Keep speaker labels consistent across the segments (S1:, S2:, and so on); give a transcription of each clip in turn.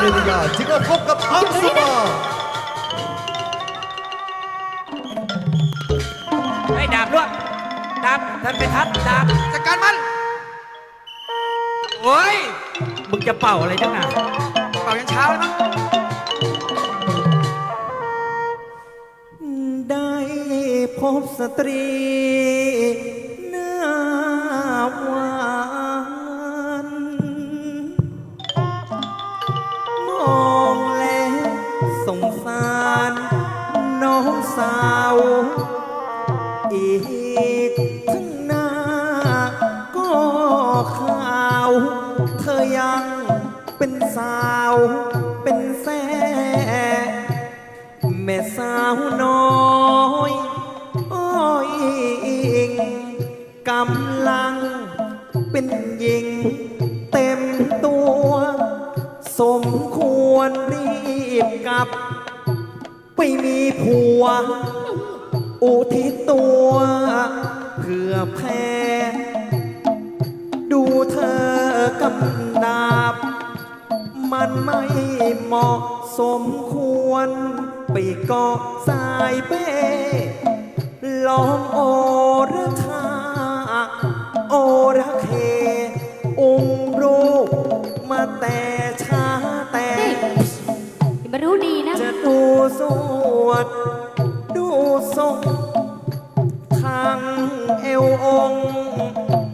S1: เรนิยาจึงมาพบกับอังสุมา
S2: ไอ้ยดาบด้วยดาบท่านไปทัดดาบ
S3: จัดการมันโอ้ย
S2: มึงจะเป่าอะไรจังหนา
S3: เป่ายันเช้าเลยมั้ง
S4: ได้พบสตรี เป็นสาวเป็นแซ่แม่สาวน้อยอ้อยอิงกำลังเป็นหญิงเต็มตัว สมควรรีบกลับ ไปมีผัว อุทิศตัวเพื่อแพ้ดูเธอกำดาบ มันไม่เหมาะสมควร ไปเกาะสายเป้ลองโอระทาโอระเค องค์รูปมาแต่ช้าแต่
S5: อย่ามารู้ดีนะ
S4: จะดูสวด ดูทรงทางเอวองค์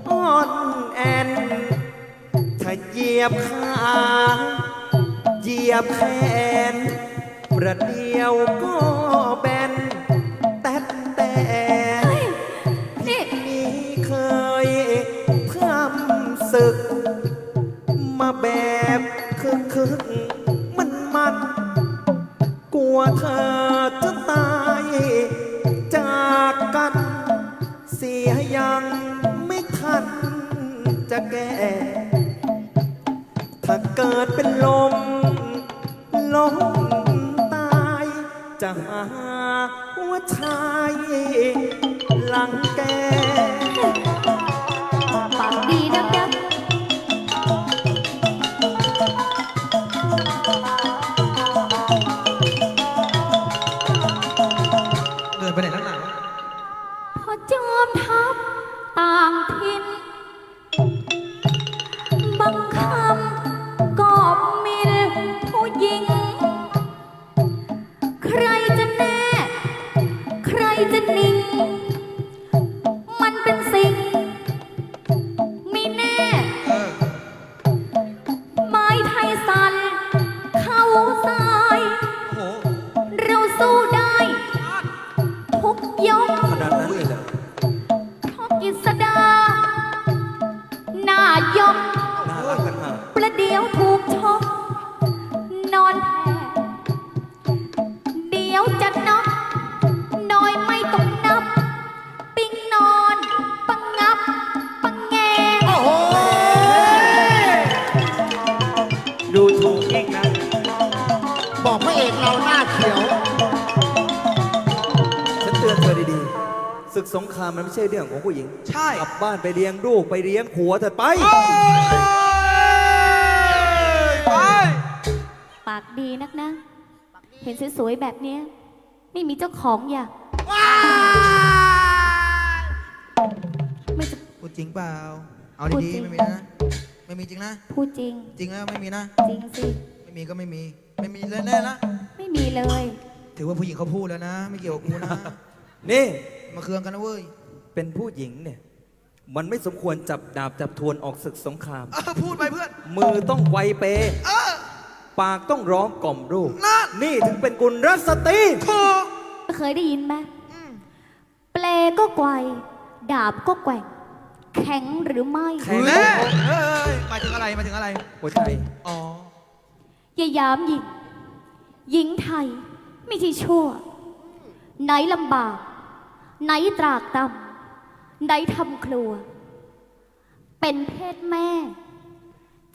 S4: อ่อนแอน ถ้าเหยียบขา ยียบแขนประเดียวก็ ต่างถิ่น ศึกสงครามมันไม่ใช่เรื่องของผู้หญิง
S3: ใช่
S4: กลับบ้านไปเลี้ยงลูกไปเลี้ยงผัวเถอะไป
S3: โอ้ยไป
S5: ปากดีนักนะ เห็นสวยๆแบบเนี้ย ไม่มีเจ้าของอย่าไม่จะ
S3: พูดจริงเปล่า เอา
S5: พูด
S3: ดี
S5: จริ
S3: ๆ
S5: ง
S3: ไม่มีนะ ไม่มีจริงนะ
S5: พูดจริง
S3: จริงแล้วไม่มีนะ
S5: จริงสิ
S3: ไม่มีก็ไม่มี ไม่มีแน่ๆนะ
S5: ไม่มีเลย
S3: ถือว่าผู้หญิงเขาพูดแล้วนะ ไม่เกี่ยวกับกูนะ
S4: นี่
S3: มาเคืองกันนะเว้ย
S4: เป็นผู้หญิงเนี่ย มันไม่สมควรจับดาบจับทวนออกศึกสงคราม
S3: เออพูดไปเพื่อน
S4: มือต้องไวเป
S3: เออ
S4: ปากต้องร้องกล่อมรูป
S3: นั่น
S4: นี่ถึงเป็นกุลรัสตรี
S3: ถูก
S5: เคยได้ยินไหมเปลก็ไกวดาบก็แกว่ง แข็งหรือไม่
S4: แข็ง
S3: แน่เอ้ยหมายถึงอะไรหมายถึงอะไร
S4: หัวใจ
S3: อ๋อ
S5: อย่ายามหญิง หญิงไทย ไม่ใช่ชั่ว ไหนลำบาก ไหนตรากตำไหนทำครัว เป็นเพศแม่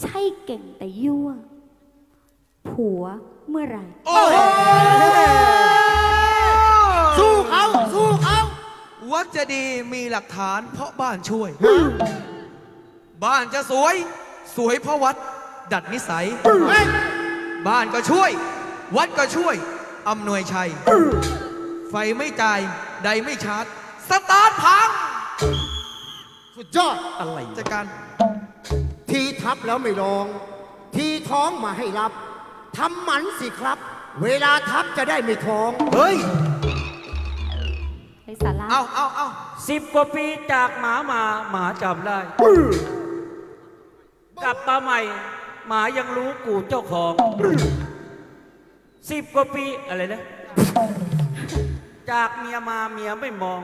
S5: ใช่เก่งแต่ยั่ว ผัวเมื่อไหร่
S3: โอ้ย
S1: สู้เขาสู้เขา
S3: วัดจะดีมีหลักฐานเพราะบ้านช่วย บ้านจะสวย สวยเพราะวัด ดัดนิสัย
S1: เฮ้ย
S3: บ้านก็ช่วย วัดก็ช่วยอำนวยชัย ไฟไม่จ่าย ใดไม่ชาร์จ สตาร์ทพัง
S1: สุดยอด
S4: อะไร
S3: จัดการ
S1: ทีทับแล้วไม่ลอง ทีท้องมาให้รับทำหมันสิครับ เวลาทับจะได้ไม่ท้อง
S4: เฮ้ย
S5: ในสาระ
S3: เอาเอาเอา
S2: สิบกว่าปีจากหมามาหมาจำได้ กลับมาใหม่ หมายังรู้กูเจ้าของสิบกว่าปีอะไรนะ จากเมียมาเมียไม่มอง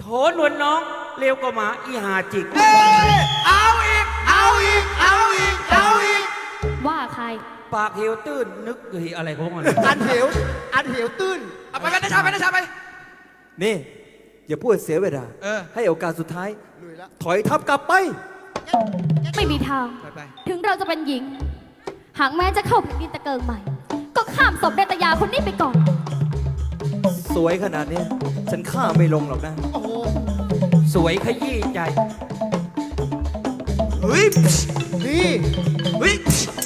S2: โถนวลน้องเร็วกว่าหมาอีหาจิก
S3: เอ้ยเอาอีก เอาอีก เอาอีก เอาอีก
S5: ว่าใคร
S2: ปากเหวตื้นนึกเฮ้ยอะไรของมัน
S1: อันเหว อันเหวตื้น
S3: เอาไปไปนะชาไปนะชาไป
S4: นี่ อย่าพูดเสียเวลา
S3: เออ
S4: ให้โอกาสสุดท้าย
S1: ลุยแล้ว
S4: ถอยทับกลับไป
S5: ไม่มีทาง
S3: ไปไป
S5: ถึงเราจะเป็นหญิง หากแม้จะเข้าแผ่นดินตะเกิงใหม่ ก็ข้ามศพเดตยาคนนี้ไปก่อน
S4: สวยขนาดเนี้ยฉันฆ่าไม่ลงหรอกนะ
S1: โอ้โห
S2: สวยขยี้ใจ
S3: เฮ้ย
S1: นี่
S3: เฮ้ย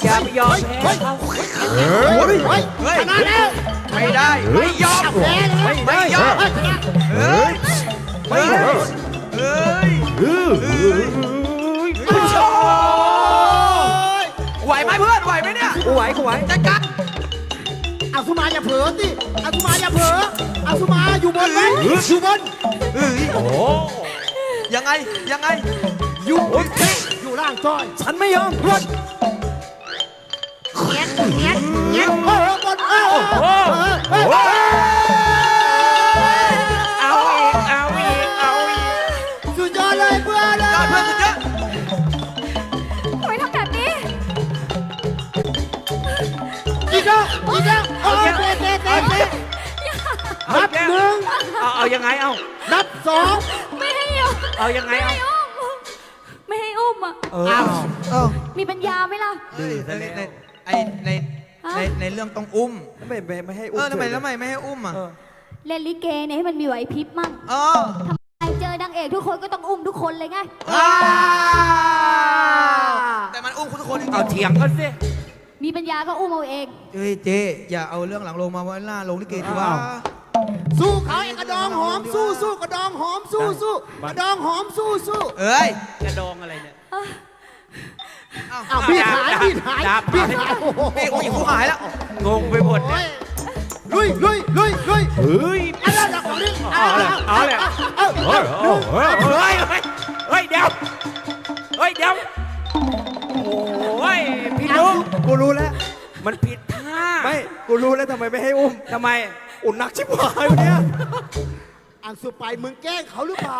S2: อย่าไปยอมแพ้เขา
S1: เฮ้ยเฮ้ย
S3: เฮ้ย
S1: ชนะแล้ว
S3: ไม่ได้ไม่ยอม
S1: แพ้แล้ว
S3: ไม่ยอม
S1: เฮ้ยชนะ
S3: เฮ้ยเฮ้ยเฮ้ยไหวไหมเพื่อนไหวไหมเนี่ย
S4: กูไหวกูไหว
S3: จัดการ
S1: อา สุมาอย่าเผลอสิอาสุมาอย่าเผลออาสุมาอยู่บนไหมอยู่บน
S3: เฮ้ยโอ้ยังไงยังไง
S1: อยู่บนอยู่ล่างจ้อย
S4: ฉันไม่ยอม
S1: รถเงี้ยเงี้ยเงี้ยเออบนเออเออเออ
S2: เอาเอายังไงเอา
S1: นับสอง
S5: ไม่ให้อุ้ม
S2: เอายังไง
S5: ไม่
S2: เอา
S5: ให้อุ้มไม่ให้อุ้มอะ
S2: เออ
S1: อ้าวเออ
S5: มีปัญญาไหมล่ะ
S3: เฮ้ยในในไอใน
S5: ฮะ
S3: ในในเรื่องต้องอุ้ม
S4: ไม่ไม่ไม่ให้
S3: เอ
S4: อุ้ม
S3: อทำไม
S4: เฉย
S3: แล้วทำไมไม่ให้อุ้มอะ
S4: เออ
S5: เล่นลิเกเนี่ยให้มันมีไหวพริบมั่ง
S3: เออ
S5: ทำไมเจอนางเอกทุกคนก็ต้องอุ้มทุกคนเลยไง
S3: อ้าวแต่มันอุ้มทุกคนจริง
S2: เอาเถียงกันสิ
S5: มีปัญญาก็อุ้มเอาเอง
S3: ๆเฮ้ยเจ๊อย่าเอาเรื่องหลังลงมาไว้หน้าลงลิเกดีว่า
S2: อ้าว
S1: สู้เขาไอ้กระดองหอมสู้สู้กระดองหอมสู้สู้กระดองหอมสู้สู้
S3: เอ้ย
S2: กระดองอะไรเนี่ย
S1: อ้าวพี่หายพี่หาย
S2: ดาบ
S1: พี่หายโอ้โห
S3: นี่อุ้ยกูหายแล้ว
S2: งงไปหมด
S1: โอ้
S2: เนี่ย
S1: ยลุยลุยลุยลุย
S2: เฮ้ย
S1: เอาละเอาละ
S2: เอาละเอาละ
S1: เอา
S2: เฮ้ยเฮ้ยเฮ้ยเฮ้ยเฮ้ยเดี๋ยวเฮ้ยเดี๋ยวโอ้ยพี่นุ๊ก
S4: กูรู้แล้ว
S2: มันผิดท่า
S4: ไม่กูรู้แล้วทำไมไม่ให้อุ้ม
S2: ทำไม
S4: อุ่นนักชิบหายวันเนี้ย
S1: อังสุไปมึงแกล้งเขาหรือเปล่า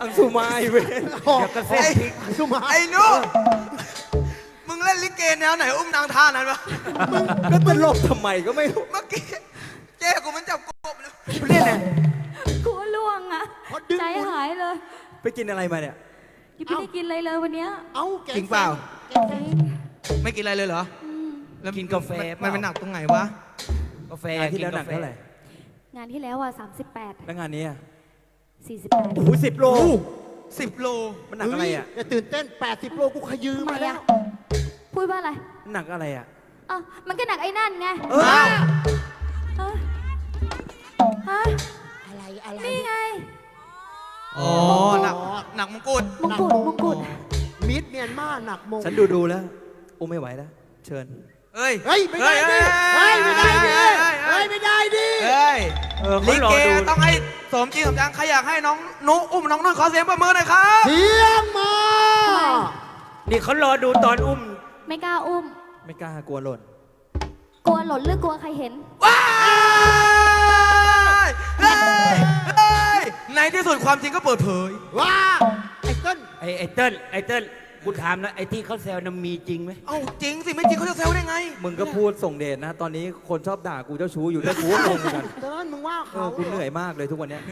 S4: อังสุมาไอเวน
S2: เดี๋ยวกระเซ็นพริก
S1: อังสุมา
S3: ไอ้หนุมึงเล่นลิเกแนวไหนอุ้มนางท่านั้นวะ
S4: ก็จะหลบทำไมก็ไม่รู้
S3: เมื่อกี้เจ๊กูมันจับกบเลย
S4: เนี่นี่ย
S5: กลัวล่วงอะใจหายเลย
S4: ไปกินอะไรมาเนี่ย
S5: ยังไม่ได้กินอะไรเลยวันเนี้ย
S1: เอ้าแก
S3: จริงเปล่า ไม่กินอะไรเลยเหรอแล้ว
S2: กินกาแฟ
S3: มันมันหนักตรงไหนวะ
S2: กาแฟ
S4: งานที่แล้วหนักเท่าไหร่
S5: งานที่แล้วอะ38
S4: แล้วงานนี้อะ
S5: 48
S4: โอ้โหสิบโล
S3: สิบโล
S4: มันหนักอะไรอะ
S1: อย่าตื่นเต้น 80 โลกูขยืม
S5: ทำไม
S1: มาแล้
S5: อะ
S1: ว
S5: พูดว่าอะไร
S4: มันหนักอะไรอะ
S5: อะมันก็หนักไอ้นั่นไง
S4: เออ
S5: ฮะฮะ
S1: อะไรอะไร
S5: นี่ไง
S3: อ๋อหนักหนักมงกุฎ
S5: มงกุฎมงกุฎ
S1: มิดเมียนมาหนักมง
S4: ฉันดูดูแล้ว อุ้มไม่ไหวแล้ว เชิญ
S3: เฮ้ย
S1: เฮ้ยไม่ได้ดิเฮ้ยไม่ได้ดิเฮ้ยไม่ได้ดิ
S3: เฮ้ย
S2: เออ
S3: ลิ
S2: เขารอ
S3: เก
S2: ดู
S3: ต้องให้สมจริงสมจังใครอยากให้น้องนุอุ้มน้องนุ่นขอเสียงประมือหน่อยครับ
S1: เสียงมา
S2: นี่เขารอดูตอนอุ้ม
S5: ไม่กล้าอุ้ม
S4: ไม่กล้ากลัวหล่น
S5: กลัวหล่นหรือกลัวใครเห็น
S3: ว้ายเฮ้ยเฮ้ยในที่สุดความจริงก็เปิดเผย
S1: ว่าไอ้เต้น
S2: ไอ้ไอ้เติ้ลไอ้เติ้ล กูถามนะไอ้ที่เขาแซวน่ะมีจริงไหม
S3: เอ้าจริงสิไม่จริงเขาจะเซลได้ไง
S4: มึงก็พูดส่งเดชนะ ตอนนี้คนชอบด่ากูเจ้าชู้อยู่ด้วยกูก็งงเหมือนกัน
S1: เต้นมึงว่า
S4: เอ
S1: เขา
S4: อกูเหนื่อยมากเลยทุกวันเนี้ย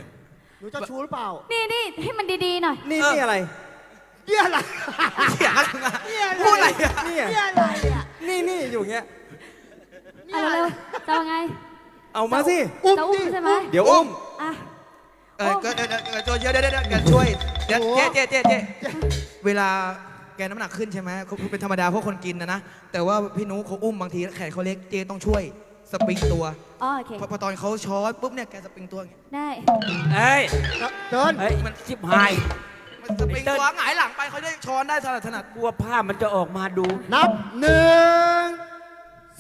S1: หนูเจะชูหรือเปล่า
S5: นี่นี่ให้มันดีๆหน่อย
S4: นี่
S3: เออ
S4: นี่อะไร
S1: เยี่ยอะไร
S3: เสียงอะไรมา
S1: เยี่ยอะไร
S3: พูดอะไรอะ
S4: เนี่ย
S1: เยี่ยอะไรอะ
S4: นี่นี่อยู่เงี้ย
S1: นี่
S5: เอา
S1: อะไร
S5: เร็วๆจะเอาไง
S4: เอามาสิ
S1: อุ้ม
S5: จะอุ้ม
S1: ดิ
S5: ใช่ไหม
S4: เดี๋ยวอุ้ม
S5: อะ
S3: เออก็เดี๋ยวเดี๋ยวเดี๋ยวเดี๋ยวเดี๋ยวเดี๋ยวช่วยเดี๋ยว
S5: โอ้
S3: เจ๊เจ๊เจ๊เจ๊เวลา แกน้ำหนักขึ้นใช่ไหมเขาเป็นธรรมดาเพราะคนกินนะนะ แต่ว่าพี่นุเขาอุ้มบางทีแขนเขาเล็กเจต้องช่วยสปริงตัว
S5: อ๋อโอเค
S3: พอพอตอนเขาช้อนปุ๊บเนี่ยแกสปริงตัวอย่างเงี้ย
S5: ได้
S2: เอ้ย
S1: เดิน
S2: เฮ้ยมันชิบหาย
S3: มันสปริงตัวหงายหลังไปเขาได้ช้อนได้ถนัดถนัด
S2: กลัวภาพมันจะออกมาดู
S1: นับหนึ่ง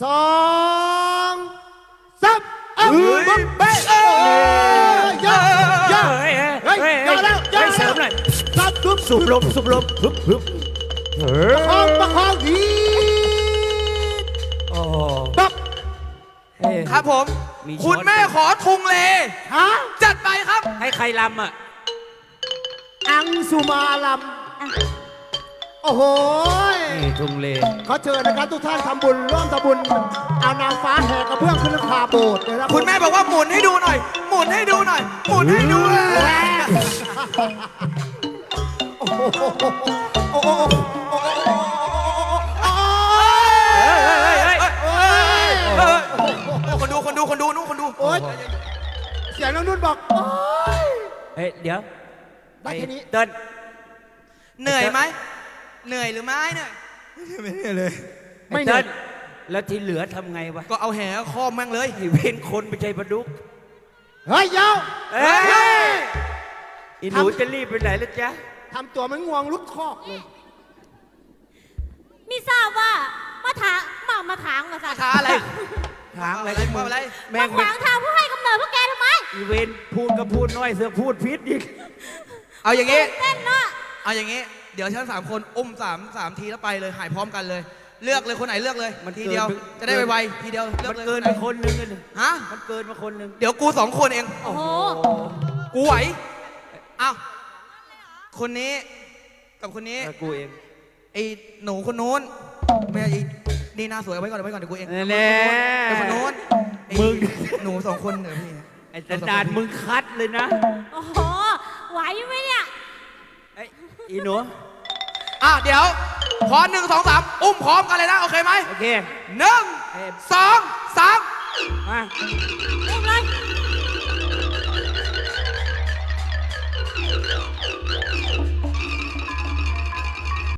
S1: สองสามเอ้า
S2: เฮ้ย
S1: ปุ๊บเป๊ะเอ้ยเยอะเยอะ
S2: เฮ้ย
S1: เฮ้ย
S2: เฮ้ย
S1: เยอะแล้วเยอะ
S2: เฮ้ยเสริ
S1: แล้ว
S2: มหน่อย
S1: ซับทุบ
S2: สูบลมสูบลมฮึบฮึบ เฮ้ย
S1: ประคองประคองดี
S2: โอ้
S1: ปั๊บ
S2: เฮ้ย
S3: ครับผม
S2: มีช้อน
S3: คุณแม่ขอทุงเล
S1: ฮะ
S3: จัดไปครับ
S2: ให้ใครลำอะ
S1: อังสุมาลัมโอ้โห
S2: นี่ทุงเล
S1: เขาเชิญนะครับทุกท่านทำบุญร่วมทำบุญ เอานางฟ้าแห่กระเบื้องขึ้นราคาโบสถ์เลยนะ
S3: คุณแม่บอกว่าหมุนให้ดูหน่อย หมุนให้ดูหน่อย หมุนให้ดูหน่อย
S1: โอ้โหโอ้โหโอ้โห สียงน้องนุ่นบอกโอ๊ย
S2: เฮ้ยเดี๋ยว
S1: ได้แค่นี้
S2: เติ้ล
S3: เหนื่อยไหมเหนื่อยหรือไม่เหนื่อยไม่เหนื่อยเลย
S2: ไม่เติ้ลแล้วที่เหลือทำไงวะ
S3: ก็เอาแหคอมแม่งเลย
S2: ไอ้เว้นคนไม่ใช่ปลาดุก
S1: เฮ้ยเยาว
S2: เอ้ย
S1: เฮ้ย
S2: อีหนูจะรีบไปไหนล่ะจ๊ะ
S1: ทำตัวเหมันงวงลุดคอกเลย
S5: ไม่ทราบว่ามาถางมามาถางมาสัตว์
S3: ช้าอะไร
S2: ถางอะไร
S3: อะไร
S2: ของมึง
S3: อะไร
S2: แม่
S5: มางขวางทางผู้ให้กำเนิดพวกแกทำไม
S2: อีเวนพูดก็พูดน้อยเสือกพูดพิษอีก
S3: เอาอย่างงี้
S5: เต้นเนาะ
S3: เอาอย่างงี้ เดี๋ยวฉันสามคนอุ้มสามสามทีแล้วไปเลยหายพร้อมกันเลย เลือกเลยคนไหนเลือกเลย
S2: มันเกิน
S3: ทีเดียว
S2: ไป
S3: จะได้ไวๆทีเดียวเลือ
S2: มั
S3: ก
S2: น
S3: เลย
S2: เกิน
S3: ไห
S2: มาคนนึงเลย
S3: ฮะ
S2: มันเกินมาคนนึง
S3: เดี๋ยวกูสองคนเอง
S5: โอ้โห
S3: กูไหวเอาคนนี้กับคนนี้
S2: เออกูเอง
S3: ไอ้หนูคนนู้นไม่ไอ้ นี่หน้าสวยเอาไว้ก่อนเอาไว้ก่อนเดี๋ยวกูเอง
S2: แน่
S3: ไอ้คนนู้นไอ้
S2: มึง
S3: หนูสองคนเดี๋ยวพี่
S2: ไอ้สันดานมึงคัดเลยนะ
S5: โอ้โห ไหวไหมเนี่ย
S2: ไอ้อีหนู
S3: อะเดี๋ยวพอหนึ่งสองสามอุ้มพร้อมกันเลยนะ โอเคไหม
S2: โอเค
S3: หนึ่ง
S2: เอ้ย
S3: สองสาม
S2: มา
S5: อุ้มเลย